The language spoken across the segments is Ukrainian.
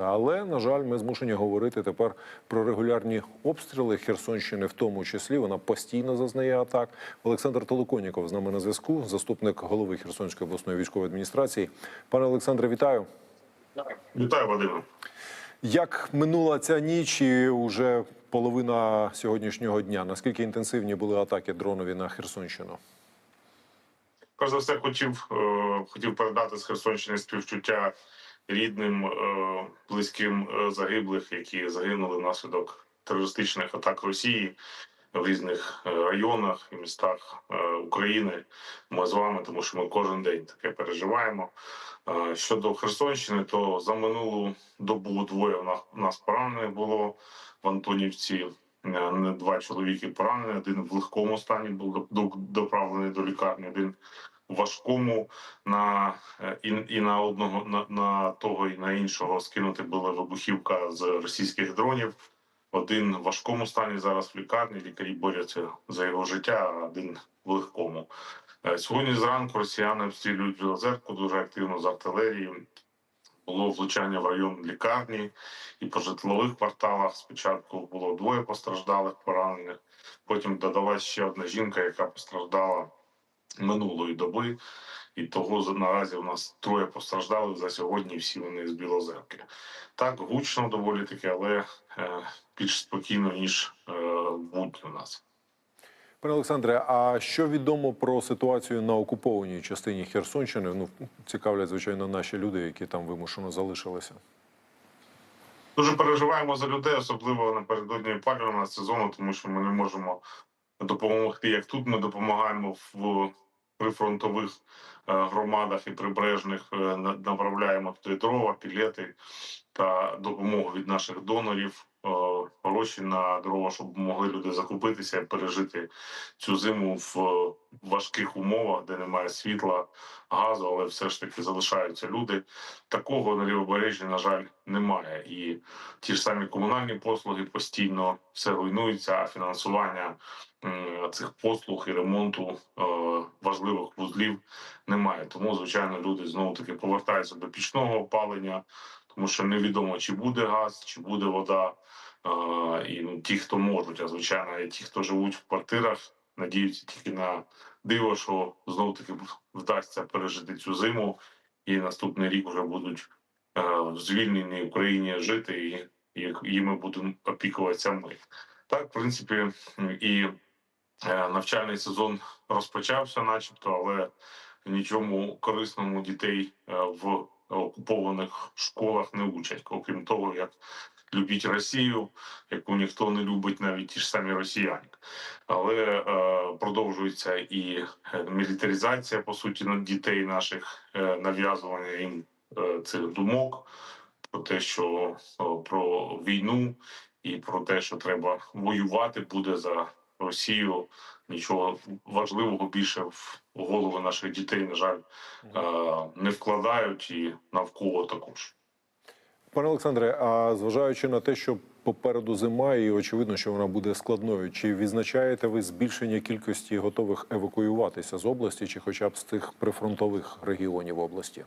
Але на жаль, ми змушені говорити тепер про регулярні обстріли Херсонщини, в тому числі вона постійно зазнає атак. Олександр Толоконіков з нами на зв'язку, заступник голови Херсонської обласної військової адміністрації. Пане Олександре, вітаю. Вітаю, Вадиме. Як минула ця ніч і вже половина сьогоднішнього дня? Наскільки інтенсивні були атаки дронові на Херсонщину? Перш за все, хотів, е, хотів передати з Херсонщини співчуття рідним, е, близьким е, загиблих, які загинули внаслідок терористичних атак Росії в різних е, районах і містах України. Ми з вами, тому що ми кожен день таке переживаємо. Щодо Херсонщини, то за минулу добу двоє в нас, поранених було в Антонівці. Два чоловіки поранені. Один в легкому стані був до- до- доправлений до лікарні, один важкому на е, і, і на одного на, на того і на іншого скинути була вибухівка з російських дронів. Один в важкому стані зараз в лікарні. Лікарі борються за його життя, а один в легкому. Е, Сьогодні зранку росіяни обстрілюють Білозерку дуже активно з артилерії. Було влучання в район лікарні і по житлових кварталах. Спочатку було двоє постраждалих, поранених. Потім додалась ще одна жінка, яка постраждала минулої доби. І того наразі у нас троє постраждалих за сьогодні. Всі вони з Білозерки. Так гучно доволі таки, але е, більш спокійно ніж е, в у нас. Пане Олександре, а що відомо про ситуацію на окупованій частині Херсонщини? Ну цікавлять, звичайно, наші люди, які там вимушено залишилися. Дуже переживаємо за людей, особливо напередодні опалювального сезону, тому що ми не можемо допомогти. Як тут ми допомагаємо в прифронтових е, громадах і прибережних е, на- направляємо туди дрова, пілети та допомогу від наших донорів. Е, Гроші на дрова, щоб могли люди закупитися і пережити цю зиму в важких умовах, де немає світла, газу, але все ж таки залишаються люди. Такого на лівобережжі, на жаль, немає. І ті ж самі комунальні послуги постійно все руйнується, а фінансування цих послуг і ремонту е, важливих вузлів немає. Тому, звичайно, люди знову таки повертаються до пічного опалення, тому що невідомо, чи буде газ, чи буде вода. І ну, ті, хто можуть, а звичайно, ті, хто живуть в квартирах, надіються тільки на диво, що знову таки вдасться пережити цю зиму, і наступний рік вже будуть в звільненій Україні жити, і, їми будемо опікуватися ми. Так, в принципі, і навчальний сезон розпочався, начебто, але нічому корисному дітей в окупованих школах не учать, окрім того, як любіть Росію, яку ніхто не любить, навіть ті ж самі росіяни. Але е, продовжується і е, мілітаризація по суті над дітей наших е, нав'язування їм е, цих думок про те, що е, про війну і про те, що треба воювати буде за Росію. Нічого важливого більше в голови наших дітей, на жаль, е, не вкладають і навколо також. Пане Олександре, а зважаючи на те, що попереду зима, і очевидно, що вона буде складною, чи відзначаєте ви збільшення кількості готових евакуюватися з області, чи хоча б з тих прифронтових регіонів області?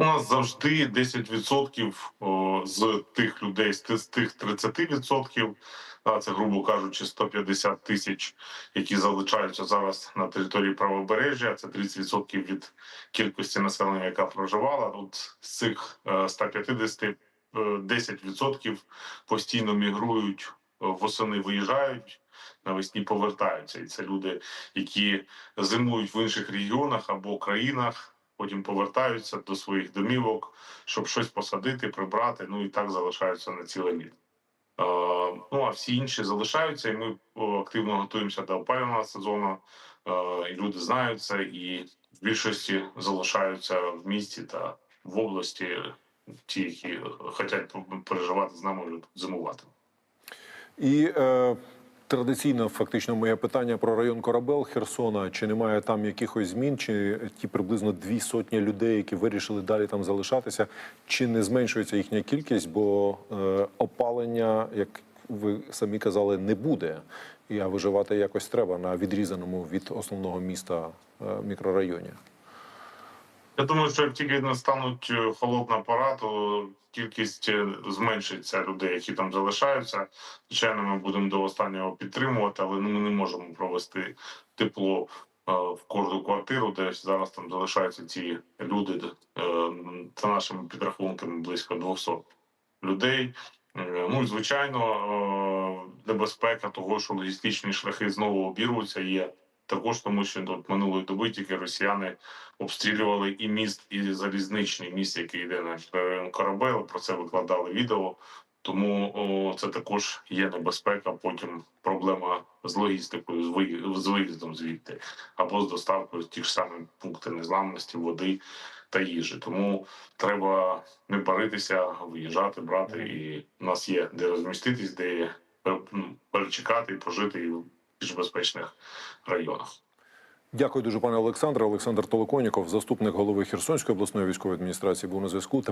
У нас завжди 10% з тих людей, з з тих 30%, а це, грубо кажучи, 150 тисяч, які залишаються зараз на території правобережжя. Це 30% від кількості населення, яка проживала. От з цих е, 150 е, 10% постійно мігрують е, восени, виїжджають. Навесні повертаються, і це люди, які зимують в інших регіонах або країнах, потім повертаються до своїх домівок, щоб щось посадити, прибрати. Ну і так залишаються на ціле літо. Ну а всі інші залишаються, і ми активно готуємося до опалювального сезону. Е, і люди знають це, і в більшості залишаються в місті та в області, ті, які хочуть переживати з нами зимувати. І е, традиційно, фактично, моє питання про район Корабел Херсона. Чи немає там якихось змін, чи ті приблизно дві сотні людей, які вирішили далі там залишатися, чи не зменшується їхня кількість, бо е, опалення, як ви самі казали, не буде. І а виживати якось треба на відрізаному від основного міста е, мікрорайоні. Я думаю, що як тільки настануть е, холодна пора, то кількість е, зменшиться людей, які там залишаються. Звичайно, ми будемо до останнього підтримувати, але ну, ми не можемо провести тепло в кожну квартиру, де зараз там залишаються ці люди. Е, За нашими підрахунками близько 200 людей. Е, Ну і звичайно, е, небезпека того, що логістичні шляхи знову обірвуться, є також, тому що от минулої доби тільки росіяни обстрілювали і міст, і залізничний міст, який йде на район Корабел. Про це викладали відео. Тому о, це також є небезпека. Потім проблема з логістикою, з виї- з виїздом звідти або з доставкою ті ж самі пункти незламності, води та їжі. Тому треба не паритися, виїжджати, брати. І у нас є де розміститись, де ну, перечекати і пожити і в більш безпечних районах. Дякую дуже, пане Олександре. Олександр Толоконіков, заступник голови Херсонської обласної військової адміністрації, був на зв'язку.